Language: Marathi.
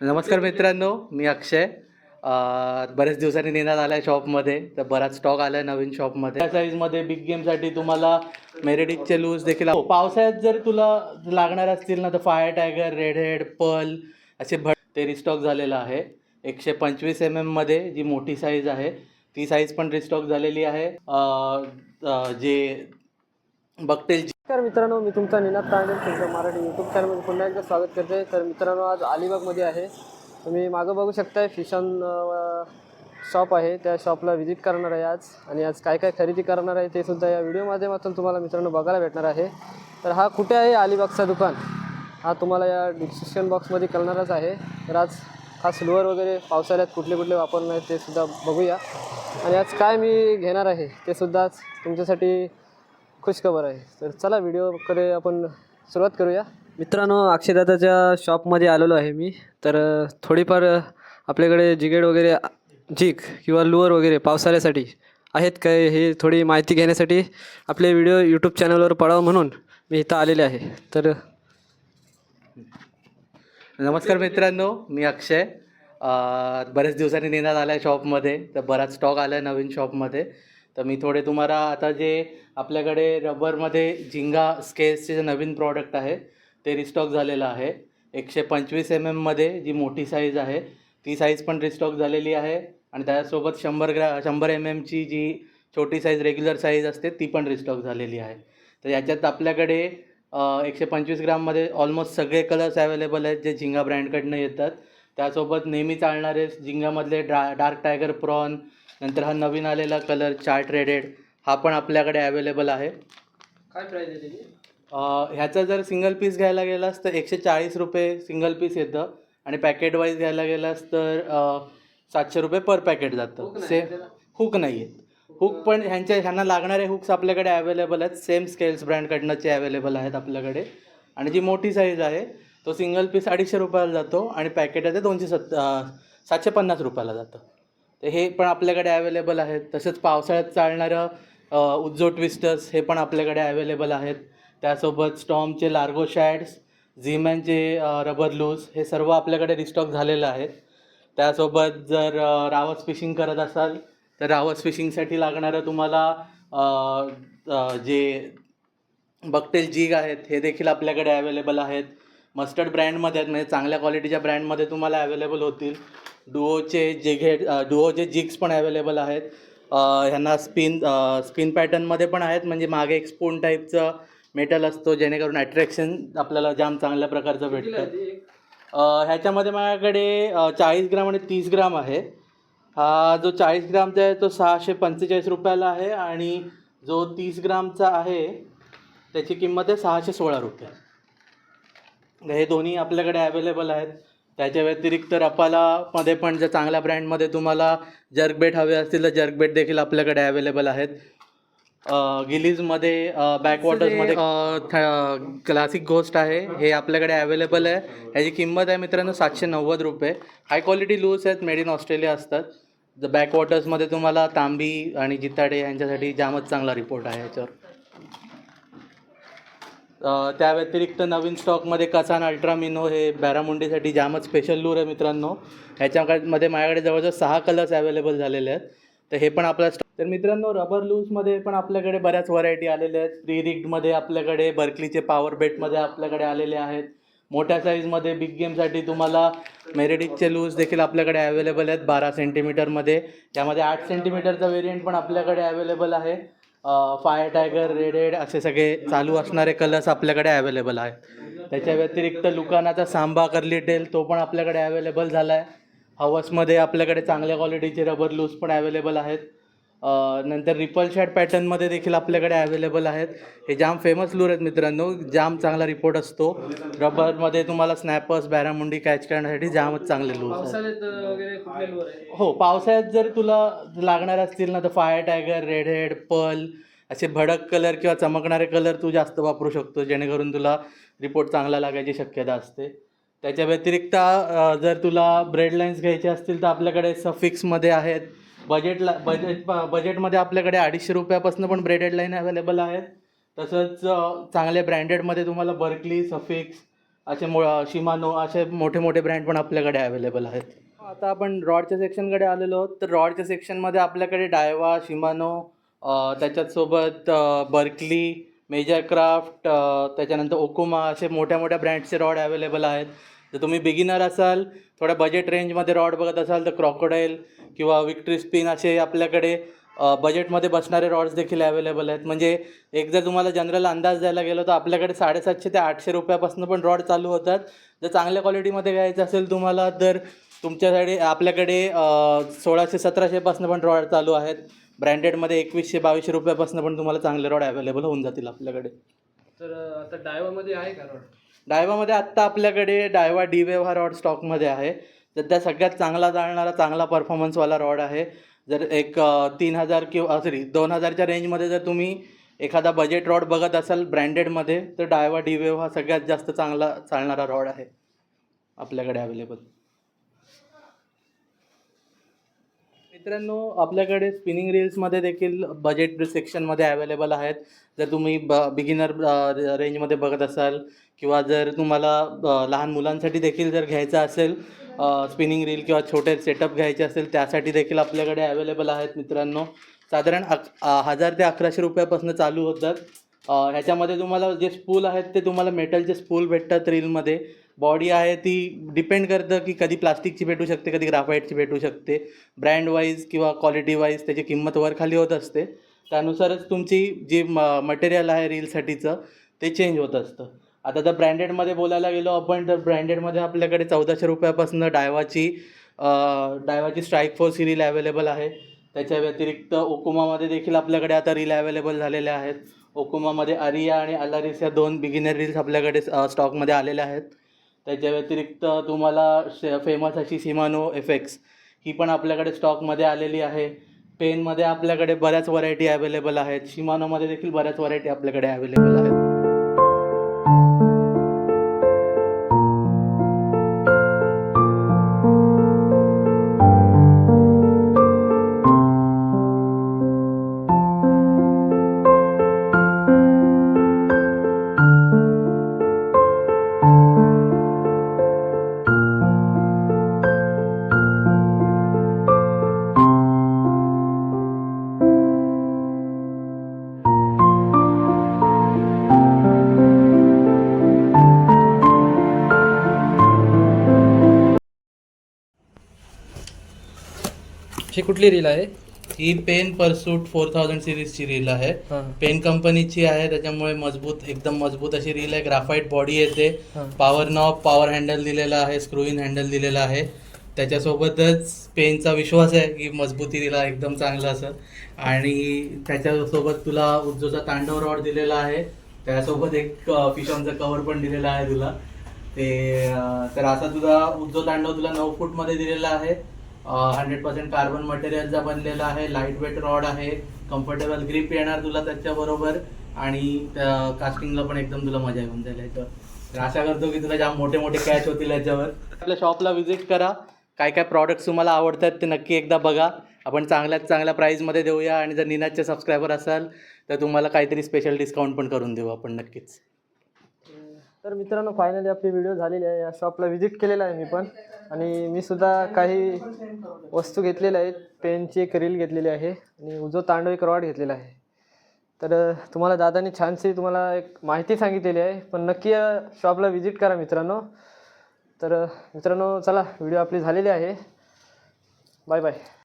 नमस्कार मित्रांनो मी अक्षय. बऱ्याच दिवसांनी नेण्यात आला आहे शॉपमध्ये तर बराच स्टॉक आला आहे नवीन शॉपमध्ये. त्या साईजमध्ये बिग गेमसाठी तुम्हाला मेरेडिकचे लूज देखील पावसाळ्यात जर तुला लागणार असतील ना तर fire tiger red head pearl असे भट ते रिस्टॉक झालेलं आहे. एकशे पंचवीस एम एममध्ये जी मोठी साईज आहे ती साईज पण रिस्टॉक झालेली आहे. जे बघतील नमस्कार मित्रांनो मी तुमचा निनाद तांडे तुमचं मराठी यूट्यूब चॅनलमध्ये पुन्हा एकदा स्वागत करते तर मित्रांनो आज अलिबागमध्ये आहे. तुम्ही मागं बघू शकताय फिशन शॉप आहे. त्या शॉपला व्हिजिट करणार आहे आज. आणि आज काय काय खरेदी करणार आहे ते सुद्धा या व्हिडिओ माध्यमातून तुम्हाला मित्रांनो बघायला भेटणार आहे. तर हा कुठे आहे अलिबागचा दुकान? हा तुम्हाला या डिस्क्रिप्शन बॉक्समध्ये कळणारच आहे. तर आज खास सिल्वर वगैरे पावसाळ्यात कुठले कुठले वापरणार आहे ते सुद्धा बघूया. आणि आज काय मी घेणार आहे ते सुद्धा आज तुमच्यासाठी खुशखबर आहे. तर चला व्हिडिओकडे आपण सुरुवात करूया. मित्रांनो अक्षयदादाच्या शॉपमध्ये आलेलो आहे मी. तर थोडीफार आपल्याकडे जिगेड वगैरे जिग किंवा लुअर वगैरे पावसाळ्यासाठी आहेत काय हे थोडी माहिती घेण्यासाठी आपले व्हिडिओ यूट्यूब चॅनलवर पडावं म्हणून मी इथं आलेले आहे. तर नमस्कार मित्रांनो मी अक्षय. अं, बरेच दिवसांनी नेण्यात आला आहे शॉपमध्ये तर बराच स्टॉक आला आहे नवीन शॉपमध्ये तर मी थोडे तुम्हाला आता जे आपल्याकडे रबरमध्ये झिंगा स्केल्सचे जे नवीन प्रॉडक्ट आहे ते रिस्टॉक झालेलं आहे. एकशे पंचवीस एम एममध्ये जी मोठी साईज आहे ती साईज पण रिस्टॉक झालेली आहे आणि त्यासोबत शंभर ग्रा शंभर एम एमची जी छोटी साईज रेग्युलर साईज असते ती पण रिस्टॉक झालेली आहे. तर याच्यात आपल्याकडे एकशे पंचवीस ग्राममध्ये ऑलमोस्ट सगळे कलर्स अवेलेबल आहेत जे झिंगा ब्रँडकडनं येतात. त्यासोबत नेहमी चालणारे झिंगामधले डा डार्क टायगर प्रॉन नंतर हा नवीन आलेला कलर चार्ट रेडेड हा पण आपल्याकडे अवेलेबल आहे. काय प्राईज आहे त्याची? ह्याचा जर सिंगल पीस घ्यायला गेलास तर एकशे चाळीस रुपये सिंगल पीस येतं. आणि पॅकेट वाईज घ्यायला गेलास तर सातशे रुपये पर पॅकेट जातं. से हुक नाही आहेत हुक पण ह्यांच्या ह्यांना लागणारे हुक्स आपल्याकडे अवेलेबल आहेत. सेम स्केल्स ब्रँडकडनंचे अवेलेबल आहेत आपल्याकडे. आणि जी मोठी साईज आहे तो सिंगल पीस अडीचशे रुपयाला जातो. आणि पॅकेट आहे ते दोनशे सत्त अ, सातशे पन्नास रुपयाला जातं. तर हे पण आपल्याकडे अवेलेबल आहेत. तसेच पावसाळ्यात चालणारं उज्जो ट्विस्टर्स हे पण आपल्याकडे अवेलेबल आहेत. त्यासोबत स्टॉमचे लार्गो शॅड्स झीमॅनचे रबर लूज हे सर्व आपल्याकडे रिस्टॉक झालेलं आहे त्यासोबत जर रावस फिशिंग करत असाल तर रावस फिशिंगसाठी लागणारं तुम्हाला जे बकटेल जीग आहेत हे देखील आपल्याकडे अवेलेबल आहेत. मस्टर्ड ब्रँडमध्ये आहेत म्हणजे चांगल्या क्वालिटीच्या ब्रँडमध्ये तुम्हाला अवेलेबल होतील. डुओचे जिगे डुओचे जिग्स पण अवेलेबल आहेत. अ, ह्यांना स्पिन स्पिन पॅटर्नमध्ये पण आहेत. म्हणजे मागे एक स्पून टाईपचं मेटल असतो जेणेकरून अट्रॅक्शन आपल्याला जाम चांगल्या प्रकारचं भेटतं. ह्याच्यामध्ये माझ्याकडे चाळीस ग्राम आणि तीस ग्राम आहे. हा जो चाळीस ग्रामचा आहे तो सहाशे पंचेचाळीस रुपयाला आहे. आणि जो तीस ग्रामचा आहे त्याची किंमत आहे सहाशे सोळा रुपये. हे दोन्ही आपल्याकडे अवेलेबल आहेत. त्याच्या व्यतिरिक्त रपालामध्ये पण जर चांगल्या ब्रँडमध्ये तुम्हाला जर्कबेट हवे असतील तर जर्कबेट देखील आपल्याकडे अवेलेबल आहेत. गिलीजमध्ये बॅकवॉटर्समध्ये क्लासिक गोस्ट आहे. हे आपल्याकडे अवेलेबल आहे. ह्याची किंमत आहे मित्रांनो सातशे नव्वद रुपये. हाय क्वालिटी लूज आहेत मेड इन ऑस्ट्रेलिया असतात. द बॅकवॉटर्समध्ये तुम्हाला तांबी आणि जिताडे यांच्यासाठी जामच चांगला रिपोर्ट आहे याच्यावर. त्या व्यतिरिक्त नवीन स्टॉकमध्ये कसान अल्ट्रामिनो हे बॅरामुंडीसाठी जामच स्पेशल लूर आहे मित्रांनो. ह्याच्यामध्ये माझ्याकडे जवळजवळ सहा कलर्स अवेलेबल झालेले आहेत. तर हे पण आपला स्टॉक तर मित्रांनो रबर लूजमध्ये पण आपल्याकडे बऱ्याच व्हरायटी आलेल्या आहेत. प्री रिग्डमध्ये आपल्याकडे बर्कलीचे पॉवर बेटमध्ये आपल्याकडे आलेले आहेत. मोठ्या साईजमध्ये बिग गेमसाठी तुम्हाला मेरेडिकचे लूज देखील आपल्याकडे अवेलेबल आहेत बारा सेंटीमीटरमध्ये त्यामध्ये आठ सेंटीमीटरचा वेरियंट पण आपल्याकडे अवेलेबल आहे. फायर टायगर रेडेड असे सगळे चालू असणारे कलर्स आपल्याकडे अवेलेबल आहेत. त्याच्या व्यतिरिक्त लुकानाचा सांबा कर्ली टेल तो पण आपल्याकडे अवेलेबल झाला आहे हवसमध्ये आपल्याकडे चांगल्या क्वालिटीचे रबर लूज पण अवेलेबल आहेत. नंतर रिपल शॅट पॅटर्नमध्ये देखील आपल्याकडे अवेलेबल आहेत. हे जाम फेमस लूर आहेत मित्रांनो. जाम चांगला रिपोर्ट असतो. रबरमध्ये तुम्हाला स्नॅपर्स बॅरामुंडी कॅच करण्यासाठी जामच चांगले लूज आहेत. हो पावसाळ्यात जर तुला लागणार असतील ना तर fire tiger red head pearl असे भडक कलर किंवा चमकणारे कलर तू जास्त वापरू शकतो जेणेकरून तुला रिपोर्ट चांगला लागायची शक्यता असते. त्याच्या व्यतिरिक्त जर तुला ब्रेड लाईन्स घ्यायचे असतील तर आपल्याकडे सफिक्समध्ये आहेत. बजेटला बजेट बजेटमध्ये आपल्याकडे अडीचशे रुपयापासून पण ब्रेडेड लाईन अवेलेबल आहेत तसंच चांगल्या ब्रँडेडमध्ये तुम्हाला बर्कली सफिक्स असे मो शिमानो असे मोठे मोठे ब्रँड पण आपल्याकडे अवेलेबल आहेत. आता आपण रॉडच्या सेक्शनकडे आलेलो आहोत. तर रॉडच्या सेक्शनमध्ये आपल्याकडे डायवा शिमानो त्याच्यासोबत बर्कली मेजर क्राफ्ट त्याच्यानंतर ओकुमा असे मोठ्या मोठ्या ब्रँडचे रॉड अवेलेबल आहेत. जर तुम्ही बिगिनर असाल थोड्या बजेट रेंजमध्ये रॉड बघत असाल तर क्रॉकोडाईल किंवा विक्ट्री स्पिन असे आपल्याकडे बजेटमध्ये बसणारे रॉड्स देखील अवेलेबल आहेत. म्हणजे एक जर तुम्हाला जनरल अंदाज द्यायला गेलो तर आपल्याकडे साडेसातशे ते आठशे रुपयापासून पण रॉड चालू होतात. जर चांगल्या क्वालिटीमध्ये घ्यायचं असेल तुम्हाला तर तुमच्यासाठी आपल्याकडे सोळाशे सतराशेपासून पण रॉड चालू आहेत. ब्रँडेडमध्ये एकवीसशे बावीसशे रुपयापासून पण तुम्हाला चांगले रॉड अवेलेबल होऊन जातील आपल्याकडे. तर आता डायवामध्ये आहे का रॉड? डायवामध्ये आत्ता आपल्याकडे डायवा डी वेव्ह हा रॉड स्टॉकमध्ये आहे. तर त्या सगळ्यात चांगला चालणारा चांगला परफॉर्मन्सवाला रॉड आहे. जर एक तीन हजार किंवा सॉरी दोन हजारच्या रेंजमध्ये जर तुम्ही एखादा बजेट रॉड बघत असाल ब्रँडेडमध्ये तर डायवा डी वेव्ह हा सगळ्यात जास्त चांगला चालणारा रॉड आहे. आपल्याकडे अवेलेबल मित्रांनो आपल्याकडे स्पिनिंग रील्समध्ये देखील बजेट सेक्शनमध्ये अवेलेबल आहेत. जर तुम्ही ब बिगिनर रेंजमध्ये बघत असाल किंवा जर तुम्हाला लहान मुलांसाठी देखील जर घ्यायचं असेल स्पिनिंग रील किंवा छोटे सेटअप घ्यायचे असेल त्यासाठी देखील आपल्याकडे अवेलेबल आहेत मित्रांनो. साधारण अक हजार ते अकराशे रुपयापासून चालू होतात. ह्याच्यामध्ये तुम्हाला जे स्पूल आहेत ते तुम्हाला मेटलचे स्पूल भेटतात रीलमध्ये बॉडी आहे ती डिपेंड करतं की कधी प्लास्टिकची भेटू शकते कधी ग्राफाईटची भेटू शकते. ब्रँड वाईज किंवा क्वालिटी वाईज त्याची किंमत वर खाली होत असते. त्यानुसारच तुमची जी म मटेरियल आहे रीलसाठीचं ते चेंज होत असतं. आता जर ब्रँडेडमध्ये बोलायला गेलो आपण तर ब्रँडेडमध्ये आपल्याकडे चौदाशे रुपयापासून डायवाची डायवाची स्ट्राईक फोर्स ही रील अवेलेबल आहे. त्याच्या व्यतिरिक्त ओकुमामध्ये देखील आपल्याकडे आता रील अवेलेबल झालेल्या आहेत. ओकुमामध्ये अरिया आणि अलारिस या दोन बिगिनर रील्स आपल्याकडे स्टॉकमध्ये आलेल्या आहेत. त्याच्या व्यतिरिक्त तुम्हाला फेमस अशी सिमानो एफेक्स ही पण आपल्याकडे स्टॉकमध्ये आलेली आहे. पेनमध्ये आपल्याकडे बऱ्याच व्हरायटी अवेलेबल आहेत. शिमानोमध्ये देखील बऱ्याच व्हरायटी आपल्याकडे अवेलेबल आहेत. ही कुठली रील आहे? ही पेन परसूट फोर थाउजंड सिरीजची रील आहे. हां. पेन कंपनीची आहे त्याच्यामुळे मजबूत एकदम मजबूत अशी रील आहे. ग्राफाईट बॉडी येते. हां. पॉवर नॉब पॉवर हँडल दिलेला आहे स्क्रू इन हँडल दिलेला आहे. त्याच्यासोबतच पेनचा विश्वास आहे की मजबूती दिला एकदम चांगलं असं आणि त्याच्यासोबत तुला उज्जोचा तांडव रॉड दिलेला आहे. त्यासोबत एक फिशॉनचं कवर पण दिलेलं आहे तुला. ते अं, तर असा तुला उज्जो तांडव तुला नऊ फूटमध्ये दिलेला आहे. हंड्रेड पर्सेंट कार्बन मटेरियलचा बनलेला आहे लाइट वेट रॉड आहे कम्फर्टेबल ग्रीप येणार तुला त्याच्याबरोबर आणि कास्टिंगला पण एकदम तुला मजा येऊन जाईल याच्यावर. तर आशा करतो की तुला जाम मोठे मोठे कॅच होतील याच्यावर. आपल्या शॉपला व्हिजिट करा. काय काय प्रॉडक्ट्स तुम्हाला आवडतात ते नक्की एकदा बघा. आपण चांगल्यात चांगल्या प्राईजमध्ये देऊया आणि जर निनादचे सबस्क्रायबर असाल तर तुम्हाला काहीतरी स्पेशल डिस्काउंट पण करून देऊ आपण नक्कीच. तर मित्रांनो फायनली आपली व्हिडिओ झालेली आहे. या शॉपला व्हिजिट केलेला आहे मी पण. आणि मी सुद्धा काही वस्तू घेतलेल्या आहेत. पेनची एक रील घेतलेली आहे. आणि उजो तांडव एक रॉड घेतलेला आहे. तर तुम्हाला दादाने छानशी तुम्हाला एक माहिती सांगितलेली आहे. पण नक्की या शॉपला व्हिजिट करा मित्रांनो. तर मित्रांनो चला व्हिडिओ आपली झालेली आहे. Bye bye